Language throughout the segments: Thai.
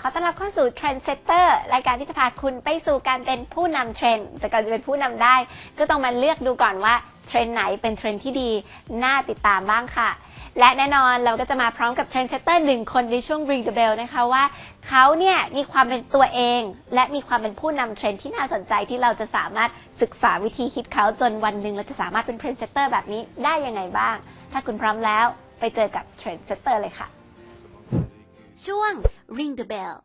ขอต้อนรับเข้าสู่ Trend Setter รายการที่จะพาคุณไปสู่การเป็นผู้นำเทรนด์ แต่ก่อนจะเป็นผู้นำได้ ก็ต้องมาเลือกดูก่อนว่าเทรนด์ไหนเป็นเทรนด์ที่ดี น่าติดตามบ้างค่ะ และแน่นอนเราก็จะมาพร้อมกับ Trend Setter หนึ่งคนในช่วง Ring the Bell นะคะว่าเขาเนี่ยมีความเป็นตัวเอง และมีความเป็นผู้นำเทรนด์ที่น่าสนใจที่เราจะสามารถศึกษาวิธีคิดเขาจนวันหนึ่งเราจะสามารถเป็น Trend Setter แบบนี้ได้ยังไงบ้าง ถ้าคุณพร้อมแล้วไปเจอกับ Trend Setter เลยค่ะ ช่วง Ring the Bell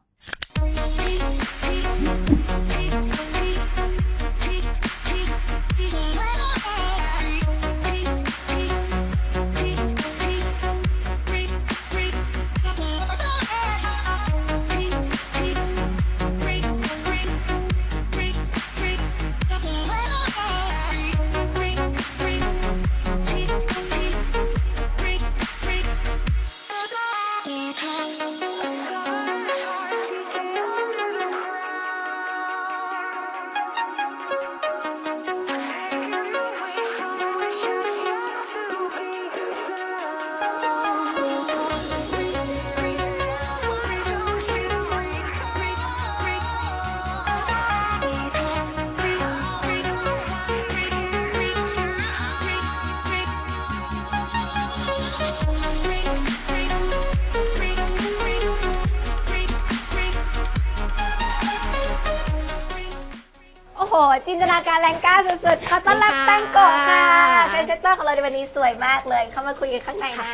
โอ้โห จินตนาการแรงกล้าสุดๆขอต้อนรับสวัสดีค่ะแป้งโกะค่ะเทรนเซตเตอร์ของเราในวันนี้สวยมากเลย เข้ามาคุยกันข้างในนะ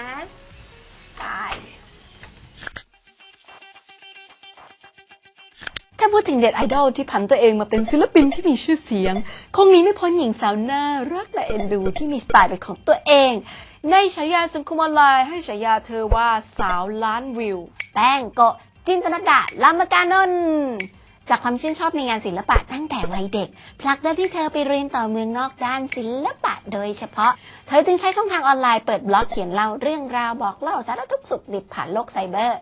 ได้ถ้าพูดถึงเด็ดไอดอลที่ผันตัวเองมาเป็นศิลปินที่มีชื่อเสียง คงหนี้ไม่พ้นหญิงสาวน่ารักและเอ็นดูที่มีสไตล์เป็นของตัวเอง ในฉายาสังคมออนไลน์ให้ฉายาเธอว่าสาวล้านวิว แป้งโกะจินตนาดาลามการนนท์ จากความชื่นชอบในงานศิลปะตั้งแต่วัยเด็กผลักดันที่เธอไปเรียนต่อเมืองนอกด้านศิลปะโดยเฉพาะ เธอจึงใช้ช่องทางออนไลน์เปิดบล็อกเขียนเล่าเรื่องราวบอกเล่าสารทุกข์สุขดิบผ่านโลกไซเบอร์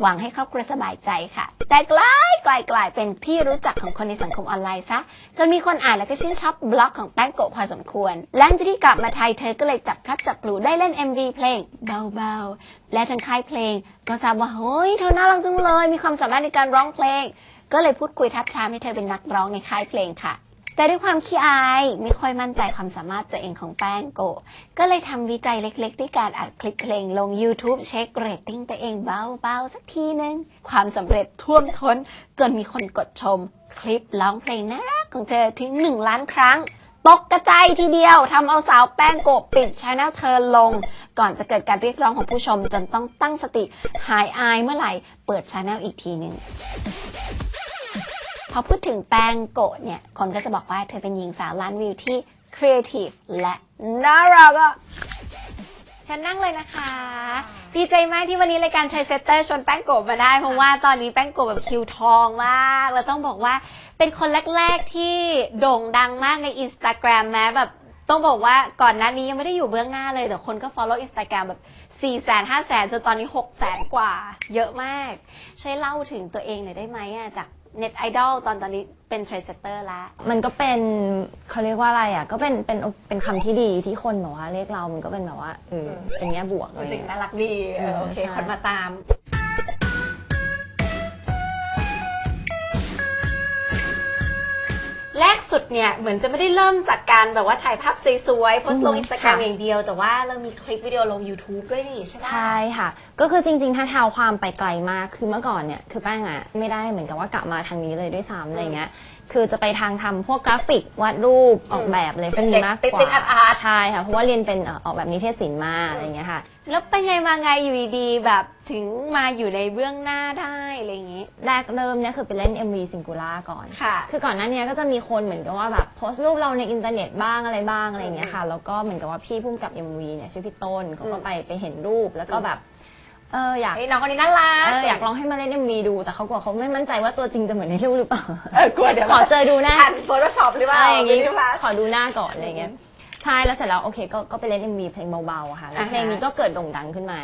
หวังให้ครอบครัวสบายใจค่ะ แต่กลายกลายกลายเป็นที่รู้จักของคนในสังคมออนไลน์ซะจนมีคนอ่านแล้วก็ชื่นชอบบล็อกของแป้งโกะพอสมควรหลังจากที่กลับมาไทยเธอก็เลยจับพลัดจับผลูได้เล่น MV เพลงเบาๆและทางค่ายเพลงก็ทราบว่าเฮ้ยเธอน่ารักจังเลย มีความสามารถในการร้องเพลง ก็เลยพูดคุยทับทามให้เธอเป็นนักร้องในค่ายเพลงค่ะ แต่ด้วยความขี้อายไม่ค่อยมั่นใจความสามารถตัวเองของแป้งโก ก็เลยทำวิจัยเล็กๆ ด้วยการอัดคลิปเพลงลง YouTube เช็คเรตติ้งตัวเองเบาๆ สักทีนึง ความสำเร็จท่วมท้น จนมีคนกดชม คลิปร้องเพลงน่ารักของเธอถึง 1 ล้านครั้งตกกระจายทีเดียวทำเอาสาวแป้งโกปิดช anel เธอลง ก่อนจะเกิดการเรียกร้องของผู้ชมจนต้องตั้งสติ หายอายเมื่อไหร่ เปิดช anel อีกทีหนึ่ง พอพูดถึงแป้งโกะเนี่ย คนก็จะบอกว่าเธอเป็นหญิงสาวล้านวิวที่ครีเอทีฟและน่ารักอะฉันนั่งเลยนะคะ ดีใจมากที่วันนี้รายการไทยเซเตอร์ชวนแป้งโกะมาได้ เพราะว่าตอนนี้แป้งโกะแบบคิวทองมากแล้วต้องบอกว่าเป็นคนแรก ๆ ที่โด่งดังมากใน Instagram แม้แบบต้องบอกว่าก่อนหน้านี้ยังไม่ได้อยู่เบื้องหน้าเลย แต่คนก็ follow Instagram แบบ4 0 0 0 0 5 0 0 0 0จนตอนนี้6 0 0 0 0กว่า เยอะมาก ช่วยเล่าถึงตัวเองหน่อยได้ไหมอะจาก เน็ตไอดอลตอนตอนนี้เป็นเทรนเซตเตอร์แล้วมันก็เป็นเขาเรียกว่าอะไรอะ ก็เป็นเป็นเป็นคำที่ดีที่คนแบบว่าเรียกเรา มันก็เป็นแบบว่าเออเป็นแง่บวกอะไรสิ่งเงี้ยน่ารักดีเออโอเคใช่ คนมาตาม แรกสุดเนี่ยเหมือนจะไม่ได้เริ่มจากการแบบว่าถ่ายภาพสวยๆโพสต์ลงอินสตาแกรมอย่างเดียว แต่ว่าเรามีคลิปวิดีโอลง YouTube ด้วยนี่ใช่ไหม ใช่ค่ะ ก็คือจริงๆ ถ้าเท้าความไปไกลมาก คือเมื่อก่อนเนี่ย คือแป้งอะไม่ได้เหมือนกับว่ากลับมาทางนี้เลยด้วยซ้ำอะไรเงี้ย คือจะไปทางทำพวกกราฟิกวาดรูปออกแบบอะไรพวกนี้มากกติดว่าติดอาร์ตอาร์ตใช่ค่ะเพราะว่าเรียนเป็นเอ่อออกแบบนิเทศศิลป์มาอะไรเงี้ยค่ะ แล้วเป็นไงมาไงอยู่ดีๆแบบถึงมาอยู่ในเบื้องหน้าได้อะไรอย่างงี้ แรกเริ่มเนี่ยคือไปเล่น MV Singular ก่อน ค่ะ คือก่อนหน้านี้ก็จะมีคนเหมือนกับว่าแบบโพสต์รูปเราในอินเทอร์เน็ตบ้างอะไรบ้างอะไรอย่างเงี้ยค่ะแล้วก็เหมือนกับว่าพี่พุ่มกับ MV เนี่ยชื่อพี่ต้นเขาก็ไปไปเห็นรูปแล้วก็แบบ เอออยากไอ้น้องคนนี้น่ารักเอออยากลองให้มาเล่น MV ดู แต่เขากลัวเขาไม่มั่นใจว่าตัวจริงจะเหมือนในรูปหรือเปล่า เออกลัวเดี๋ยวขอเจอดูหน้าอ่านโฟโต้ช็อปหรือเปล่าอะไรอย่างงี้หรือเปล่าขอดูหน้าก่อนอะไรเงี้ยใช่แล้วเสร็จแล้วโอเคก็ก็ไปเล่น MV เพลงเบาๆอะค่ะแล้วอ่าฮะเพลงนี้ก็เกิดโด่งดังขึ้นมา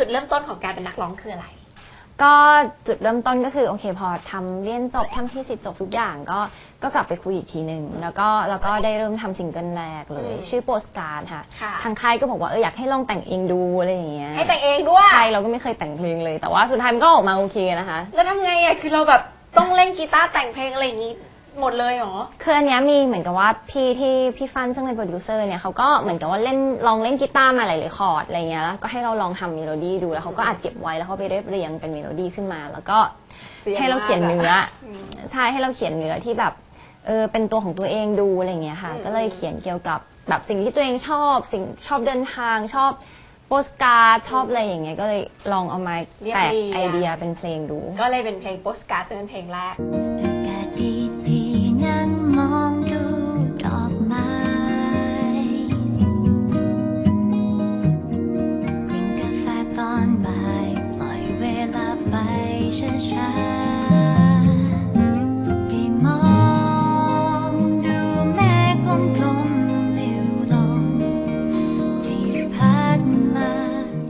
จากนั้นจุดเริ่มต้นของการเป็นนักร้องคืออะไร ก็จุดเริ่มต้นก็คือโอเคพอทำเรียนจบทำที่สิทธิ์จบทุกอย่างก็ก็กลับไปคุยอีกทีหนึ่งแล้วก็แล้วก็ได้เริ่มทำซิงเกิลแรกเลย อืมชื่อโปสการ์ดค่ะ ค่ะ ทางค่ายก็บอกว่าเอออยากให้ลองแต่งเองดูอะไรอย่างเงี้ยให้แต่งเองด้วย ใช่เราก็ไม่เคยแต่งเพลงเลย แต่ว่าสุดท้ายมันก็ออกมาโอเคนะคะ แล้วทำไงอะ คือเราแบบต้องเล่นกีตาร์แต่งเพลงอะไรอย่างงี้ หมดเลยเหรอ คืออันเนี้ยมีเหมือนกับว่าพี่ที่พี่ฟันซึ่งเป็นโปรดิวเซอร์เนี่ยเขาก็เหมือนกับว่าเล่นลองเล่นกีตาร์มาหลายๆคอร์ดอะไรเงี้ยแล้วก็ให้เราลองทำเมโลดี้ดูแล้วเขาก็อัดเก็บไว้แล้วเขาไปเรียบเรียงเป็นเมโลดี้ขึ้นมา แล้วก็เสียงให้เราเขียนเนื้อมากอะใช่ให้เราเขียนเนื้อที่แบบเออเป็นตัวของตัวเองดูอะไรเงี้ยค่ะอืมก็เลยเขียนเกี่ยวกับแบบสิ่งที่ตัวเองชอบสิ่งชอบเดินทางชอบโปสการ์ดชอบอะไรอย่างเงี้ยก็เลยลองเอามาแตกไอเดียเป็นเพลงดู ก็เลยเป็นเพลงโปสการ์ดซึ่งเป็นเพลงแรก ช้าๆได้มองดูแม่กลมๆลิวลงที่พัดมา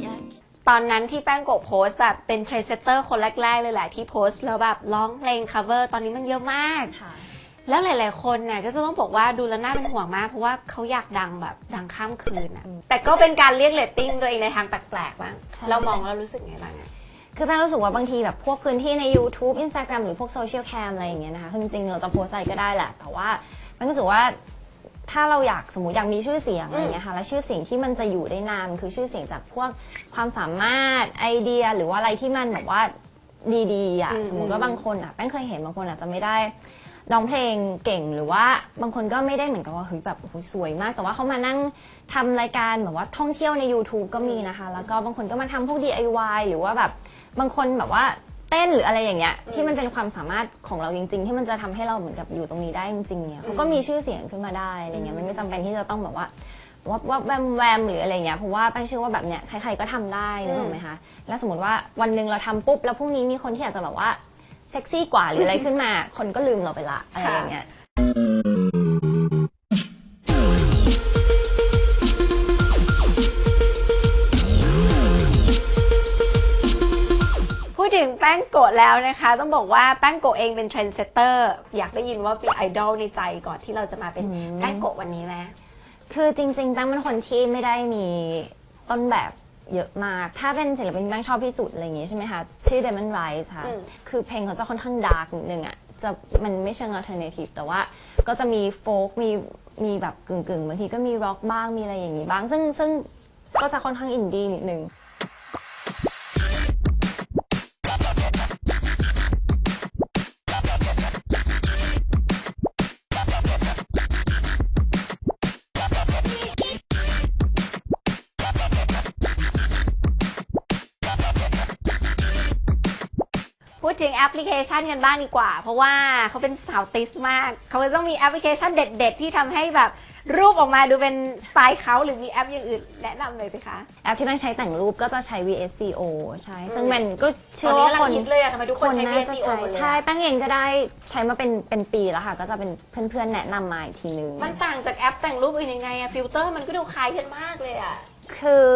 อยาก ตอนนั้นที่แป้งโกะโพสต์แบบเป็นเทรนเซตเตอร์คนแรก ๆ เลยแหละที่โพสต์แล้วแบบร้องเพลง cover ตอนนี้มันเยอะมากแล้วหลาย ๆ คนเนี่ยก็จะต้องบอกว่าดูแล้วน่าเป็นห่วงมาก เพราะว่าเขาอยากดังแบบดังข้ามคืนอะแต่ก็เป็นการเรียกเรตติ้งตัวเองในทางแปลกๆบ้างใช่เรามองแล้วรู้สึกไงบ้างอะ คือแป้งรู้สึกว่าบางทีแบบพวกพื้นที่ใน YouTube Instagram หรือพวกโซเชียลแคมอะไรอย่างเงี้ยนะคะคือจริงๆเราจะโพสต์อะไรก็ได้แหละ แต่ว่าแป้งรู้สึกว่าถ้าเราอยากสมมติอยากมีชื่อเสียงอะไรอย่างเงี้ยค่ะแล้วชื่อเสียงที่มันจะอยู่ได้นานคือชื่อเสียงจากพวกความสามารถไอเดียหรือว่าอะไรที่มันแบบว่าดีๆอะอืมสมมติว่าบางคนอะแป้งเคยเห็นบางคนอาจจะไม่ได้ร้องเพลงเก่งหรือว่าบางคนก็ไม่ได้เหมือนกับว่าเฮ้ยแบบโอ้โหสวยมาก แต่ว่าเขามานั่งทำรายการแบบว่าท่องเที่ยวใน YouTube ก็มีนะคะ แล้วก็บางคนก็มาทำพวก DIY หรือว่าแบบ บางคนแบบว่าเต้นหรืออะไรอย่างเงี้ยที่มันเป็นความสามารถของเราจริง ๆ ที่มันจะทำให้เราเหมือนกับอยู่ตรงนี้ได้จริงๆเนี่ยเขาก็มีชื่อเสียงขึ้นมาได้อะไรเงี้ยมันไม่จำเป็นที่จะต้องแบบว่าว่าว่าแวมแวมหรืออะไรเงี้ยเพราะว่าแป้งเชื่อว่าแบบเนี้ยใครๆก็ทำได้นึกออกไหมคะแล้วสมมติว่าวันหนึ่งเราทำปุ๊บแล้วพรุ่งนี้มีคนที่อาจจะแบบว่าเซ็กซี่กว่าหรืออะไรขึ้นมา คนก็ลืมเราไปละอะไรอย่างเงี้ยพูด แป้งโกะแล้วนะคะ ต้องบอกว่าแป้งโกะเองเป็นเทรนเซตเตอร์อยากได้ยินว่าเป็นไอดอลในใจก่อนที่เราจะมาเป็นอืมแป้งโกะวันนี้ไหมคือจริงๆแป้งเป็นคนที่ไม่ได้มีต้นแบบเยอะมาก ถ้าเป็นศิลปินที่แป้งชอบที่สุดอะไรอย่างงี้ใช่ไหมคะ ชื่อ Demon Rise ค่ะอืมคือเพลงเขาจะค่อนข้างดาร์กนิดนึงอะ จะมันไม่เชิง alternative แต่ว่าก็จะมีโฟกมีมีแบบกึ่งๆ บางทีก็มีร็อกบ้างมีอะไรอย่างงี้บ้าง ซึ่งซึ่งก็จะค่อนข้างอินดี้นิดนึง ถึงแอปพลิเคชันกันบ้างดีกว่า เพราะว่าเขาเป็นสาวติสมาก เขาจะต้องมีแอปพลิเคชันเด็ด ๆ ที่ทำให้แบบรูปออกมาดูเป็นสไตล์เขาหรือมีแอปอย่างอื่นแนะนำเลยสิคะ แอปที่แป้งใช้แต่งรูปก็จะใช้ VSCO ใช่ ซึ่งมันก็ตเชื่อนอนี้ว่ากำลัคงนฮิตเลยอะทำไมทุกคนใช้น่าจะ VSCO ใช้หมดเลยอะใช่แป้งเองก็ได้ใช้มาเป็นเป็นปีแล้วค่ะ ก็จะเป็นเพื่อนๆแนะนำมาอีกทีนึง มันต่างจากแอปแต่งรูปอื่นยังไงอะฟิลเตอร์มันก็ดูคล้ายกันมากเลยอะ คือ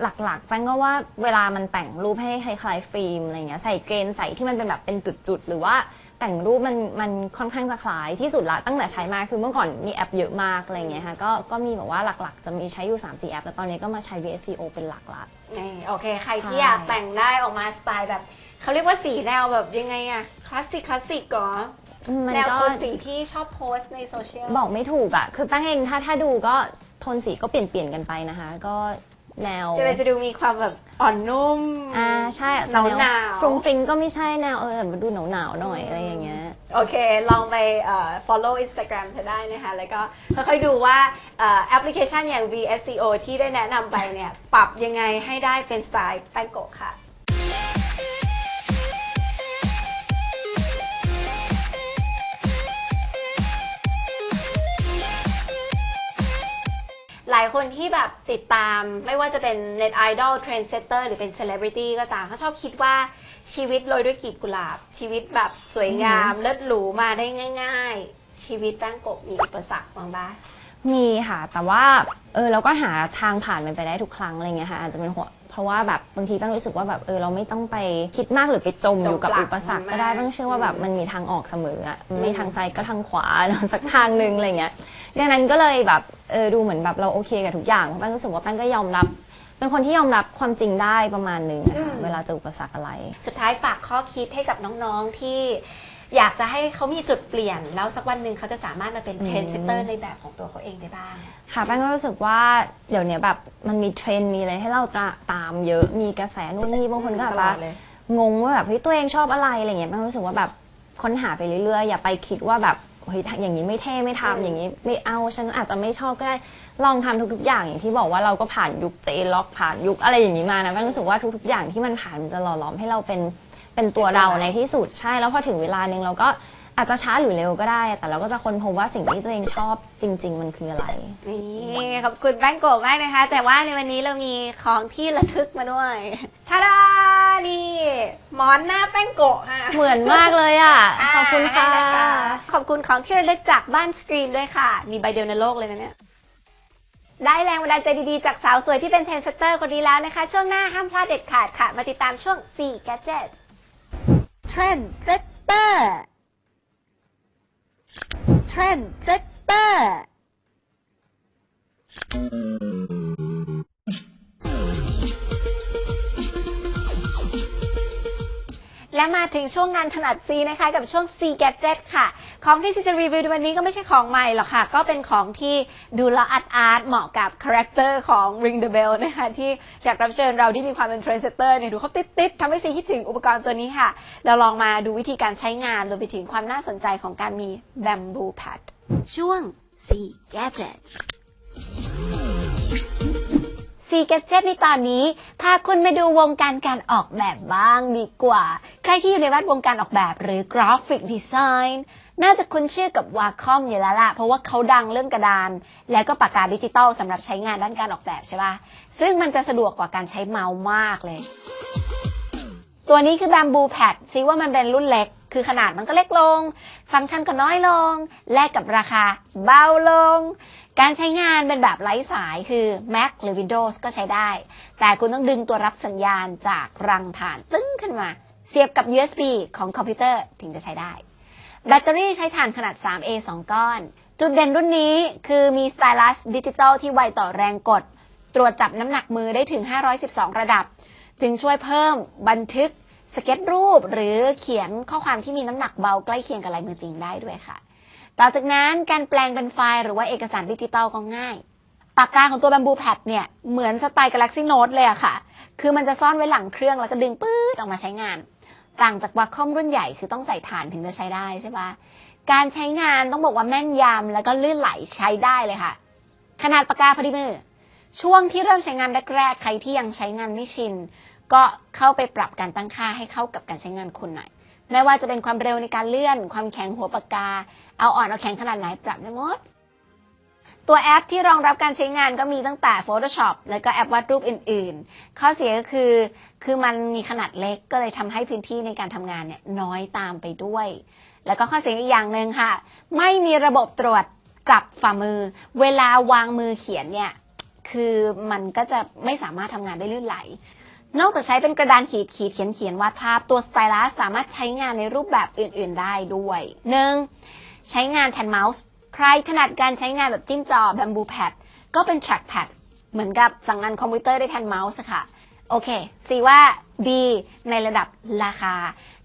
หลักๆแป้งก็ว่าเวลามันแต่งรูปให้คล้ายๆฟิล์มอะไรเงี้ยใส่เกรนใส่ที่มันเป็นแบบเป็นจุดๆ หรือว่าแต่งรูปมันมันค่อนข้างจะคล้ายที่สุดละตั้งแต่ใช้มาคือเมื่อก่อนมีแอปเยอะมากอะไรเงี้ยค่ะก็ก็มีแบบว่าหลักๆ จะมีใช้อยู่ 3-4 แอปแต่ตอนนี้ก็มาใช้ VSCO เป็นหลักละ นี่โอเค ใครที่ใช่อยากแต่งได้ออกมาสไตล์แบบ เขาเรียกว่าสีแนวแบบยังไงอะคลาสสิกคลาสสิกก่อมันแนวก็โทนสีที่ชอบโพสต์ในโซเชียลบอกไม่ถูกอะคือแป้งเองถ้าถ้าดูก็โทนสีก็เปลี่ยนเปลี่ยนๆกันไปนะคะ ก็ แนวเดี๋ยวมันจะดูมีความแบบอ่อนนุ่ม อ่าใช่หนาวหนาวฟรุงฟริงก็ไม่ใช่แนวเออแต่มาดูหนาวหนาวๆหน่อยอะไรอย่างเงี้ยโอเค ลองไปเอ่อ follow Instagram เธอได้นะคะ แล้วก็ค่อยๆดูว่าเอ่อแอปพลิเคชันอย่าง VSCO ที่ได้แนะนำไปเนี่ย ปรับยังไงให้ได้เป็นสไตล์แป้งโกะค่ะ หลายคนที่แบบติดตามไม่ว่าจะเป็น Net Idol Trend Setter หรือเป็น Celebrity ก็ตามเขาชอบคิดว่าชีวิตโรยด้วยกลีบกุหลาบ ชีวิตแบบสวยงามเลิศหรูมาได้ง่าย ๆ ชีวิตแป้งกบมีอุปสรรคบ้างปะมีค่ะ แต่ว่าเออเราก็หาทางผ่านมันไปได้ทุกครั้งอะไรเงี้ยค่ะอาจจะเป็นหัว เพราะว่าแบบบางทีป้งรู้สึกว่าแบบเออเราไม่ต้องไปคิดมากหรือไปจมจมอยู่กับปลักอุปสรรคก็ได้มันมากป้งเชื่อว่าแบบมันมีทางออกเสมออะไม่ทางซ้ายก็ทางขวา สักทางหนึ่งอะไรเงี้ยดังนั้นก็เลยแบบเออดูเหมือนแบบเราโอเคกับทุกอย่างเพราะแป้งรู้สึกว่าแป้งก็ยอมรับ เป็นคนที่ยอมรับความจริงได้ประมาณหนึ่งอะค่ะเวลาเจออุปสรรคอะไร สุดท้ายฝากข้อคิดให้กับน้องๆที่ อยากจะให้เขามีจุดเปลี่ยน แล้วสักวันหนึ่งเขาจะสามารถมาเป็นเทรนเซตเตอร์ในแบบของตัวเขาเองได้บ้าง ค่ะแป้งก็รู้สึกว่าเดี๋ยวเนี้ยแบบมันมีเทรนด์มีอะไรให้เราจะตามเยอะมีกระแสนู่นนี่บางคนก็อาจตจะลอดเลยงงว่าแบบเฮ้ยตัวเองชอบอะไรอะไรเงี้ยแป้งรู้สึกว่าแบบค้นหาไปเรื่อยๆ อย่าไปคิดว่าแบบเฮ้ยอย่างนี้ไม่เท่ไม่ทำอย่างนี้ไม่เอาฉันอาจจะไม่ชอบก็ได้ลองทำทุกๆ อย่างอย่างที่บอกว่าเราก็ผ่านยุคเจล็อกผ่านยุคอะไรอย่างนี้มานะแป้งรู้สึกว่าทุกๆ อย่างที่มันผ่านมันจะหล่อหลอมให้เราเป็น เป็นตัวเราในที่สุดใช่แล้วพอถึงเวลาหนึ่งเราก็อาจจะช้าหรือเร็วก็ได้ แต่เราก็จะค้นพบว่าสิ่งที่ตัวเองชอบจริง ๆ มันคืออะไร นี่ขอบคุณแป้งโกะมากนะคะ แต่ว่าในวันนี้เรามีของที่ระทึกมาด้วยทาดานี่หมอนหน้าแป้งโกะค่ะ เหมือนมากเลยอะขอบคุณค่ะให้นขอบคุณของที่ระลึกจากบ้านสกรีนด้วยค่ะ มีใบเดียวในโลกเลยนะเนี่ย ได้แรงบันดาลใจดีๆ จากสาวสวยที่เป็นเทรนเซตเตอร์คนนี้แล้วนะคะ ช่วงหน้าห้ามพลาดเด็ดขาดค่ะ มาติดตามช่วง 4 Gadget Trendsetter. Trendsetter. และมาถึงช่วงงานถนัดซีนะคะ กับช่วง C Gadget ค่ะ ของที่ซีจะรีวิวในวันนี้ก็ไม่ใช่ของใหม่หรอกค่ะ ก็เป็นของที่ดูแลอาร์ตอาร์ตเหมาะกับคาแรคเตอร์ของ Ring the Bell นะคะ ที่แขกรับเชิญเราที่มีความเป็นเทรนเซเตอร์เนี่ยดูเขาติดๆทำให้ซีคิดถึงอุปกรณ์ตัวนี้ค่ะ เราลองมาดูวิธีการใช้งานรวมไปถึงความน่าสนใจของการมี Bamboo Pad ช่วง C Gadget ซีกเจ็ตในตอนนี้พาคุณมาดูวงการการออกแบบบ้างดีกว่า ใครที่อยู่ในแวดวงการออกแบบหรือกราฟิกดีไซน์น่าจะคุ้นชื่อกับวาคอมอยู่แล้วล่ะ เพราะว่าเขาดังเรื่องกระดาน และก็ปากกาดิจิตอลสำหรับใช้งานด้านการออกแบบใช่ปะซึ่งมันจะสะดวกกว่าการใช้เมาส์มากเลย ตัวนี้คือ Bamboo Pad ซิว่ามันเป็นรุ่นเล็ก คือขนาดมันก็เล็กลง ฟังก์ชันก็น้อยลง แลกกับราคาเบาลง การใช้งานเป็นแบบไร้สายคือ Mac หรือ Windows ก็ใช้ได้ แต่คุณต้องดึงตัวรับสัญญาณจากรังถ่านตึ้งขึ้นมา เสียบกับ USB ของคอมพิวเตอร์ถึงจะใช้ได้ แบตเตอรี่ใช้ถ่านขนาด 3A 2 ก้อน จุดเด่นรุ่นนี้คือมีสไตลัสดิจิตอลที่ไวต่อแรงกด ตรวจจับน้ำหนักมือได้ถึง 512 ระดับ จึงช่วยเพิ่มบันทึก สเก็ตรูปหรือเขียนข้อความที่มีน้ำหนักเบาใกล้เคียงกับลายมือจริงได้ด้วยค่ะ ต่อจากนั้นการแปลงเป็นไฟล์หรือว่าเอกสารดิจิตอลก็ง่ายปากกาของตัว Bamboo Pad เนี่ยเหมือนสไตล์ Galaxy Note เลยอะค่ะ คือมันจะซ่อนไว้หลังเครื่องแล้วก็ดึงปื๊ดออกมาใช้งาน ต่างจากวาคอมรุ่นใหญ่คือต้องใส่ถ่านถึงจะใช้ได้ใช่ปะการใช้งานต้องบอกว่าแม่นยำแล้วก็ลื่นไหลใช้ได้เลยค่ะ ขนาดปากกาพอดีมือ ช่วงที่เริ่มใช้งานแรกๆใครที่ยังใช้งานไม่ชิน ก็เข้าไปปรับการตั้งค่าให้เข้ากับการใช้งานคุณหน่อย ไม่ว่าจะเป็นความเร็วในการเลื่อน ความแข็งหัวปากกา เอาอ่อนเอาแข็งขนาดไหนปรับได้หมด ตัวแอปที่รองรับการใช้งานก็มีตั้งแต่ Photoshop แล้วก็แอปวาดรูปอื่น ๆ ข้อเสียก็คือ คือมันมีขนาดเล็กก็เลยทำให้พื้นที่ในการทำงานเนี่ยน้อยตามไปด้วย แล้วก็ข้อเสียอีกอย่างหนึ่งค่ะ ไม่มีระบบตรวจจับฝ่ามือ เวลาวางมือเขียนเนี่ยคือมันก็จะไม่สามารถทำงานได้ลื่นไหล นอกจากใช้เป็นกระดานขีดขีดเขียนเขียนวาดภาพตัวสไตลัสสามารถใช้งานในรูปแบบอื่น ๆ ได้ด้วย 1. ใช้งานแทนเมาส์ใครถนัดการใช้งานแบบจิ้มจอ Bamboo Pad ก็เป็น Trackpad เหมือนกับสั่งงานคอมพิวเตอร์ได้แทนเมาส์ค่ะ โอเคสีว่าดีในระดับราคา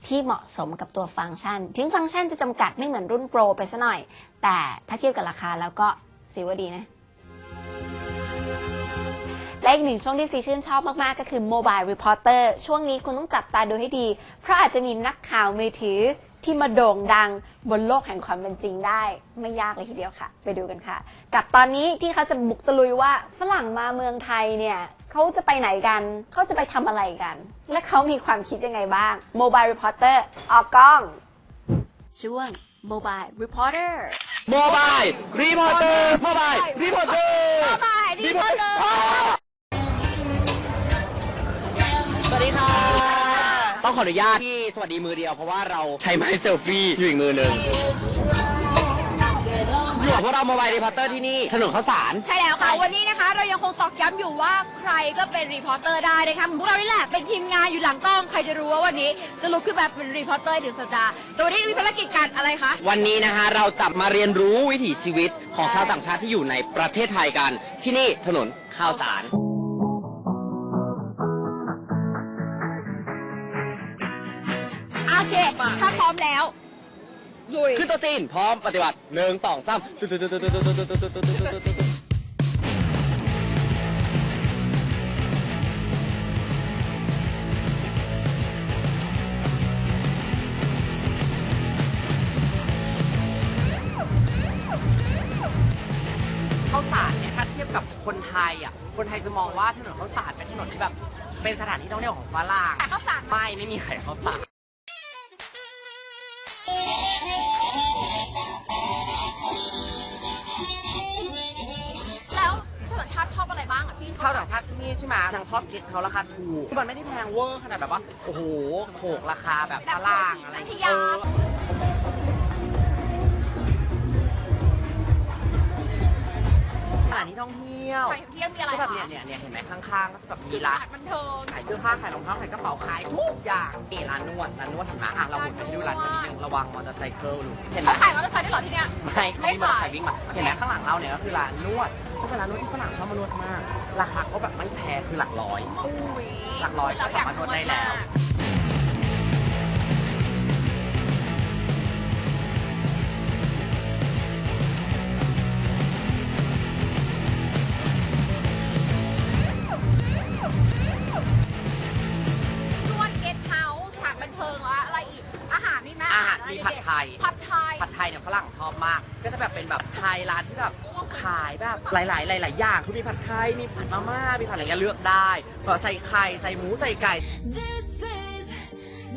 ที่เหมาะสมกับตัวฟังก์ชัน ถึงฟังก์ชันจะจำกัดไม่เหมือนรุ่นโปรไปซะหน่อย แต่ถ้าเทียบกับราคาแล้วก็สีว่าดีนะ และอีกหนึ่งช่วงที่ซีชื่นชอบมากๆ ก็คือ Mobile Reporter ช่วงนี้คุณต้องจับตาดูให้ดี เพราะอาจจะมีนักข่าวมือถือที่มาโด่งดังบนโลกแห่งความเป็นจริงได้ ไม่ยากเลยทีเดียวค่ะ ไปดูกันค่ะ กับตอนนี้ที่เขาจะบุกตะลุยว่าฝรั่งมาเมืองไทยเนี่ยเขาจะไปไหนกัน เขาจะไปทำอะไรกัน และเขามีความคิดยังไงบ้าง Mobile Reporter ออกกล้อง ช่วง Mobile Reporter โมบายรี วัสดีค่ะ ต้องขออนุญาตที่สวัสดีมือเดียวเพราะว่าเราใช้ไม้เซลฟี่อยู่อีกมือหนึ่งอยู่กับพวกเราโมบายรีพอร์เตอร์ที่นี่ถนนข้าวสาร ใช่แล้วค่ะ วันนี้นะคะ เรายังคงตอกย้ำอยู่ว่าใครก็เป็นรีพอร์เตอร์ได้นะคะเหมือนพวกเรานี่แหละเป็นทีมงานอยู่หลังกล้องใครจะรู้ว่าวันนี้จะลุกขึ้นมาเป็นรีพอร์เตอร์ถึงสัปดาห์แตัววันนี้มีภารกิจการอะไรคะวันนี้นะคะเราจะมาเรียนรู้วิถีชีวิตของชาวต่างชาติที่อยู่ในประเทศไทยกัน ที่นี่ถนนข้าวสาร เค ถ้าพร้อมแล้วลุยขึ้นตัวจีนพร้อมปฏิบัติหนึ่งสองสามข้าวสารเนี่ยถ้าเทียบกับคนไทยอะ คนไทยจะมองว่าถนนข้าวสารเป็นถนนที่แบบ เป็นสถานที่ท่องเที่ยวของฝรั่งแต่ข้าวสารไม่ไม่มีไข่ข้าวสาร ใช่ไหมนางชอบกิสเขาราคาถูกคือมันไม่ได้แพงเวอร์ขนาดแบบว่า โอ้โหโขกราคาแบบฝรั่งอะไรอย่างเงี้ยเออสถานที่ท่องเที่ยวไปท่องเที่ยวมีอะไรก็แบบคะเนี่ยเนี่ยเนี่ยเห็นไหมข้างๆก็จะแบบมีร้านบันเทิงขายเสื้อผ้าขายรองเท้าขายกระเป๋าขายทุกอย่างนี่ร้านนวดร้านนวดเห็นไหมอะเราหมุนไปให้ดูร้านนวดนิดนึงระวังมอเตอร์ไซค์ดูเห็นไหมเขาขายมอเตอร์ไซค์ได้วยเหรอที่เนี้ยไม่เขามีมอเตอร์ไซไม่ขายค์วิ่งมาเห็นไหมข้างหลังเราเนี่ยก็คือร้านนวดก็เป็นร้านนวดที่ฝรั่งชอบมานวดมาก ราคาก็แบบไม่แพงคือหลักร้อย อุ้ยหลักร้อยก็สามารถนวดได้แล้ว นวดเกสต์เฮาส์สถานบันเทิงแล้วอะไรอีก อาหาร มีไหมอาหาระไมีผัดไทย ผัดไทย ผัดไทยเนี่ยฝรั่งชอบมาก ก็จะแบบเป็นแบบไทยร้านที่แบบขายแบบหลาย ๆ หลาย ๆ อย่างคือมีผัดไทย มีผัดมาม่า มีผัดอะไรเงี้ยเลือกได้แบบใส่ไข่ ใส่หมู ใส่ไก่ This is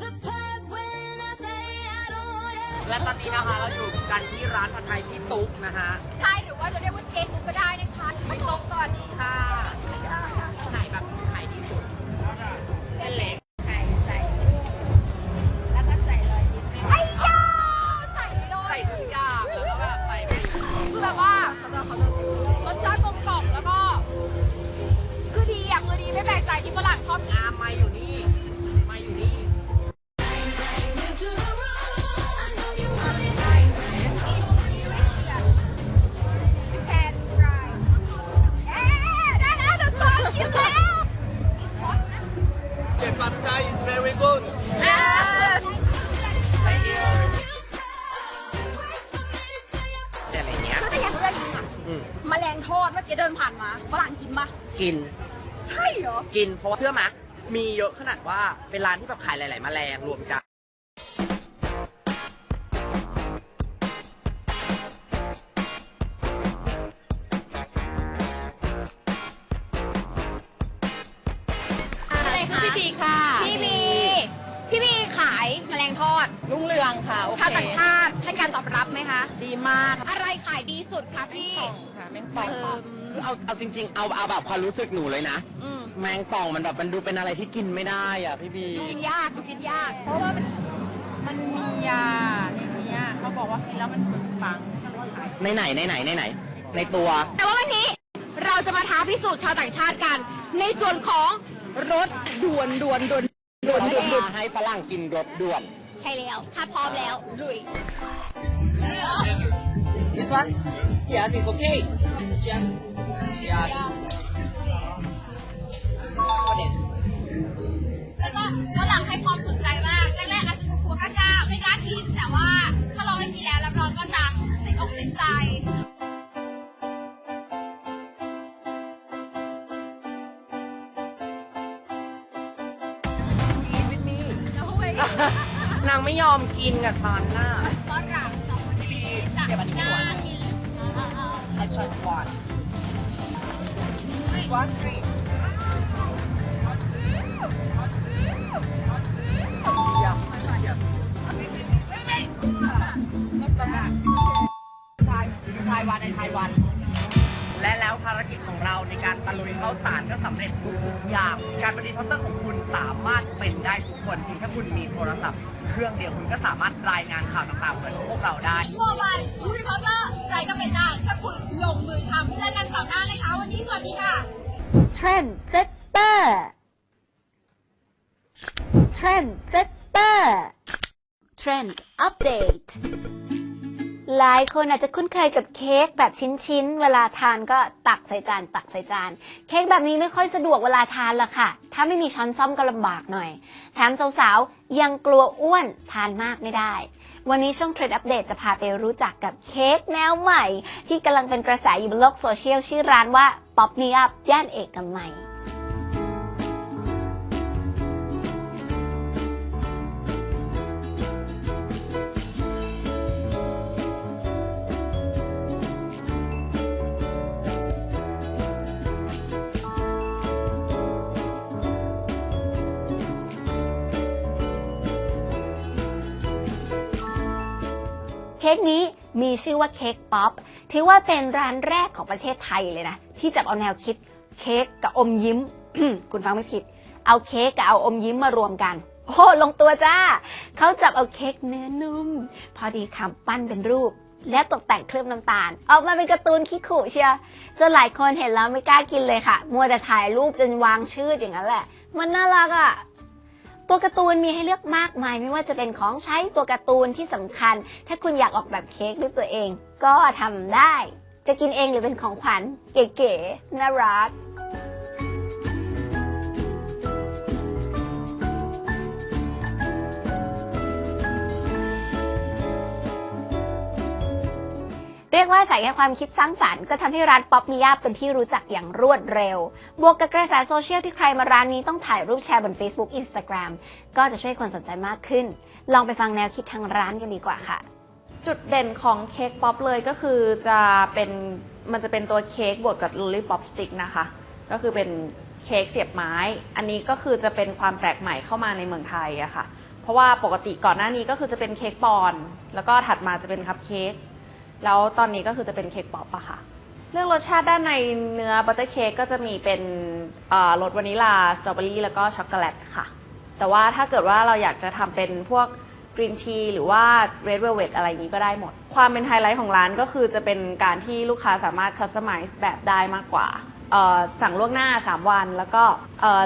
the part when I say I don't want it. และตอนนี้นะคะเราอยู่กันที่ร้านผัดไทยพี่ตุ๊กนะฮะ ใช่หรือว่าจะเรียกว่าเจ๊ตุ๊กก็ได้นะคะพี่ตุ๊กสวัสดี กิน เพราะว่าเชื่อไหมมีเยอะขนาดว่าเป็นร้านที่แบบขายหลาย ๆ แมลงรวมกัน อะไรคะพี่บีค่ะ พี่บีพี่บีขายแมลงทอดรุ่งเรืองค่ะ โอเคชาวต่างชาติให้การตอบรับไหมคะ ดีมากอะไรขายดีสุดคะพี่ ค่ะแมงป่อง เอิ่มเอาเอาจริง ๆ เอาเอาแบบความรู้สึกหนูเลยนะ อืม แมงป่องมันแบบมันดูเป็นอะไรที่กินไม่ได้อะพี่บีดูกินยากดูกินยาก เพราะว่ามันมันมียาในเนี้ยเขาบอกว่ากินแล้วมันปึงปังต้องว่าขายในไหนในไหนในไหน ในตัว แต่ว่าวันนี้เราจะมาท้าพิสูจน์ชาวต่างชาติกัน ในส่วนของรถด่วนด่วนด่วนด่วนเราด่วนด่วนจะให้ฝรั่งกินรสด่วน ใช่แล้ว ถ้าพร้อมแล้วลุย This one Yes it's okay Yes Yes แล้วก็ฝรั่งให้ความสนใจมากแรกๆอาจจะกลัวๆกล้าๆไม่กล้ากินแต่ว่าถ้าลองได้กินแล้วรับรองก็จะติดอกติดใจ Eat with me แล้วเว้ยนางไม่ยอมกินกับฉันน่ะฝรั่งสองคนนี้จากเก็บอันนี้หน้าก่อนที่ I just want one drink ไทยไทยวันในไทยวัน และแล้วภารกิจของเราในการตะลุยเข้าสารก็สำเร็จทุกๆอย่าง การเป็นรีพอร์เตอร์ของคุณสามารถเป็นได้ทุกคนเพียงแค่คุณมีโทรศัพท์ เครื่องเดียวคุณก็สามารถรายงานข่าวต่างๆเหมือนพวกเราได้เมื่อวันผู้รีพอร์เตอร์ใครก็เป็นได้ถ้าคุณลงมือทำเจอกันเสาร์หน้าเลยค่ะวันนี้สวัสดีค่ะเทรนเซ หลายคนอาจจะคุ้นเคยกับเค้กแบบชิ้นๆ เวลาทานก็ตักใส่จานตักใส่จาน เค้กแบบนี้ไม่ค่อยสะดวกเวลาทานละค่ะ ถ้าไม่มีช้อนซ่อมก็ลำบากหน่อย แถมสาวๆ ยังกลัวอ้วนทานมากไม่ได้ วันนี้ช่วงเทรดอัปเดตจะพาไปรู้จักกับเค้กแนวใหม่ ที่กำลังเป็นกระแสอยู่บนโลกโซเชียลชื่อร้านว่า Pop Me Up ย่านเอกมัย ค้กนี้มีชื่อว่าเค้กป๊อปถือว่าเป็นร้านแรกของประเทศไทยเลยนะ ที่จับเอาแนวคิดเค้กกับอมยิ้ม คุณฟังไม่ผิด เอาเค้กกับเอาอมยิ้มมารวมกัน โอ้ลงตัวจ้า เขาจับเอาเค้กเนื้อนุ่ม พอดีคำปั้นเป็นรูป และตกแต่งเคลือบน้ำตาล ออกมาเป็นการ์ตูนขี้ขู่เชียวจนหลายคนเห็นแล้วไม่กล้ากินเลยค่ะ มัวแต่ถ่ายรูปจนวางชื่ออย่างนั้นแหละ มันน่ารักอะ ตัวการ์ตูนมีให้เลือกมากมาย ไม่ว่าจะเป็นของใช้ตัวการ์ตูนที่สำคัญ ถ้าคุณอยากออกแบบเค้กด้วยตัวเอง ก็ทำได้ จะกินเองหรือเป็นของขวัญเก๋ๆน่ารัก รียกว่าใส่แค่ความคิดสร้างสรรค์ก็ทำให้ร้านป๊อปมียาเป็นที่รู้จักอย่างรวดเร็ว บวกกับกระแสโซเชียลที่ใครมาร้านนี้ต้องถ่ายรูปแชร์บน Facebook Instagram ก็จะช่วยคนสนใจมากขึ้น ลองไปฟังแนวคิดทางร้านกันดีกว่าค่ะ จุดเด่นของเค้กป๊อปเลยก็คือจะเป็นมันจะเป็นตัวเค้กบดกับล o ลลี่ป๊อปสติ๊กนะคะ ก็คือเป็นเค้กเสียบไม้ อันนี้ก็คือจะเป็นความแปลกใหม่เข้ามาในเมืองไทยอะค่ะ เพราะว่าปกติก่อนหน้านี้ก็คือจะเป็นเค้กปอน แล้วก็ถัดมาจะเป็นคัพเค้ก แล้วตอนนี้ก็คือจะเป็นเค้กป๊อปอะค่ะ เรื่องรสชาติด้านในเนื้อบัตเตอร์เค้กก็จะมีเป็นรสวานิลา สตรอเบอรี่แล้วก็ช็อกโกแลตค่ะ แต่ว่าถ้าเกิดว่าเราอยากจะทำเป็นพวกกรีนทีหรือว่าเรดเวลเวทอะไรนี้ก็ได้หมด ความเป็นไฮไลท์ของร้านก็คือจะเป็นการที่ลูกค้าสามารถคัสตอมไมซ์แบบได้มากกว่าสั่งล่วงหน้า 3 วัน แล้วก็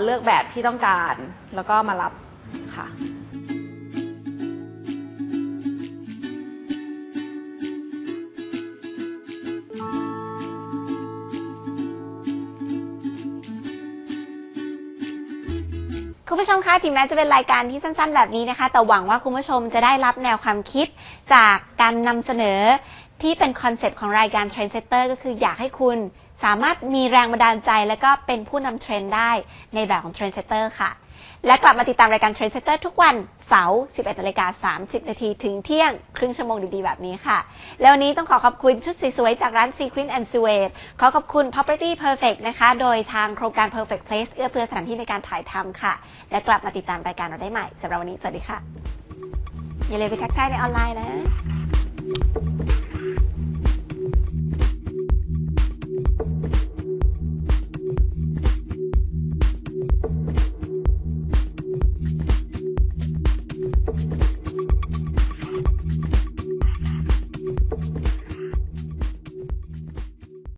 เลือกแบบที่ต้องการ แล้วก็มารับค่ะ คุณผู้ชมคะถึงแม้จะเป็นรายการที่สั้นๆ แบบนี้นะคะ แต่หวังว่าคุณผู้ชมจะได้รับแนวความคิดจากการนำเสนอที่เป็นคอนเซปต์ของรายการ Trendsetter ก็คืออยากให้คุณสามารถมีแรงบันดาลใจ และก็เป็นผู้นำเทรนด์ได้ในแบบของ Trendsetter ค่ะ และกลับมาติดตามรายการ Trendsetter ทุกวันเสาร์ 11นาฬิกา30 นาทีถึงเที่ยง ครึ่งชั่วโมงดี ๆ แบบนี้ค่ะ แล้ววันนี้ต้องขอขอบคุณชุดสวยๆจากร้าน Sequin and Suede ขอขอบคุณ Property Perfect นะคะ โดยทางโครงการ Perfect Place เอื้อเฟื้อสถานที่ในการถ่ายทำค่ะ และกลับมาติดตามรายการเราได้ใหม่สำหรับวันนี้ สวัสดีค่ะ อย่าลืมไปทักทายในออนไลน์นะ